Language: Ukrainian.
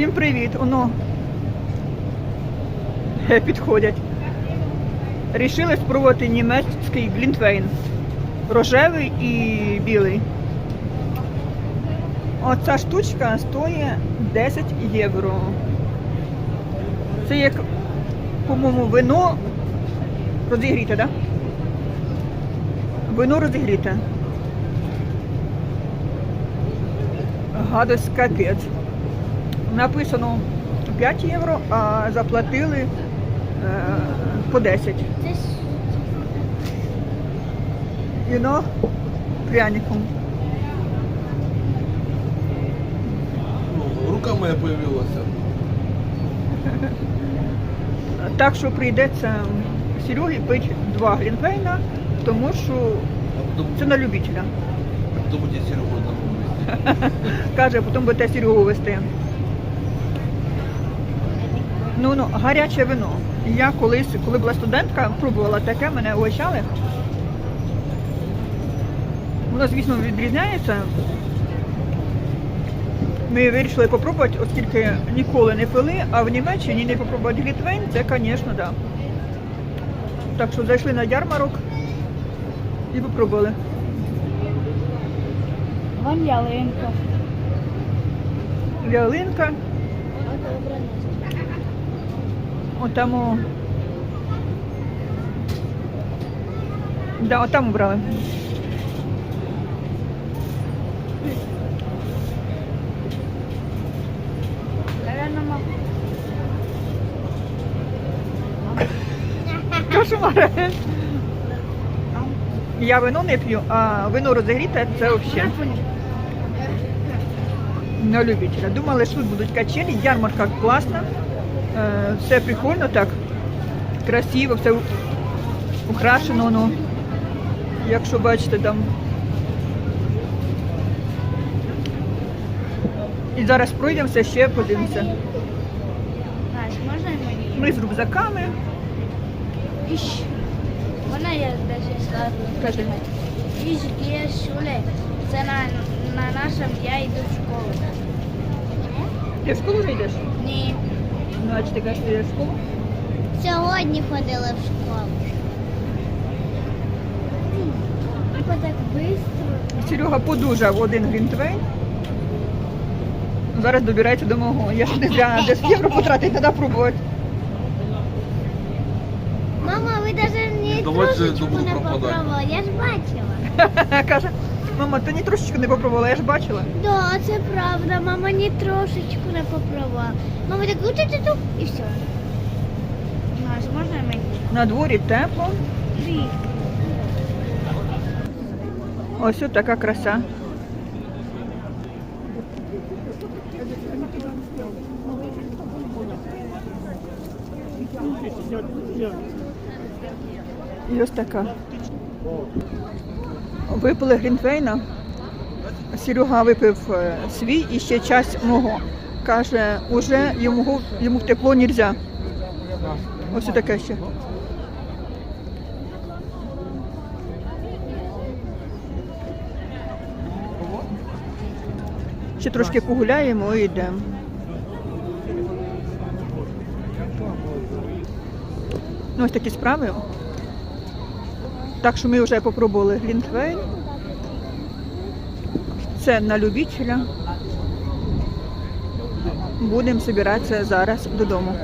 Всім привіт! Оно е, підходять. Рішили спробувати німецький глінтвейн. Рожевий і білий. Оця штучка стоїть 10 євро. Це як, по-моєму, вино розігріте, так? Да? Вино розігріте. Гадость капець. Написано 5 євро, а заплатили е, по 10. Віно пряником. Ну, рука моя появилася. Так що прийдеться Серегі пити два глінтвейна, тому що це на любителя. потом буде Серегу вместе. Каже, потім будете Серегу вести. Ну, ну, гаряче вино. Я колись, коли була студентка, пробувала таке, мене угощали. Воно, звісно, відрізняється. Ми вирішили попробувати, оскільки ніколи не пили, а в Німеччині не попробувати глітвейн, це, звісно, так. Да. Так що зайшли на ярмарок і попробували. вон ялинка. Ялинка, отам. о- Да, отам убрали. Наверно, мама. Кошмар. Я вино не п'ю, а вино розігріте це взагалі на любителя. Думали, що тут будуть качелі, ярмарка класна, все прикольно так, красиво, все украшено. Ну, якщо бачите там. І зараз пройдемося, ще подивимося. Ми з рюкзаками. Вона є десь. Є шуле. Це на, на нашому я йду в школу. Ти в школу вже йдеш? Ні. Ну, а чи ти кажеш, йдеш в школу? Сьогодні ходила в школу. Типа так швидко. Серега подужав один грінтвейн. Зараз добирається до мого. Я ж не зря 10 євро потратити, треба пробувати. Мама, ви навіть ні Давайте трошечку не пропадати. попробували, я ж бачила. Каже, мама, ти ні трошечки не попробувала, я ж бачила. Да, це правда, мама ні трошечку не попробувала. Мама так у ти тут і все. Маш, можна мені? На дворі тепло. Три. Ось от така краса. І ось така. Випили Грінфейна. Серега випив е, свій і ще часть мого. Каже, уже йому, йому в тепло не можна. Ось таке ще. Ще трошки погуляємо і йдемо. Ну, ось такі справи. Так що ми вже попробували глінтвейн. Це на любителя. Будемо збиратися зараз додому.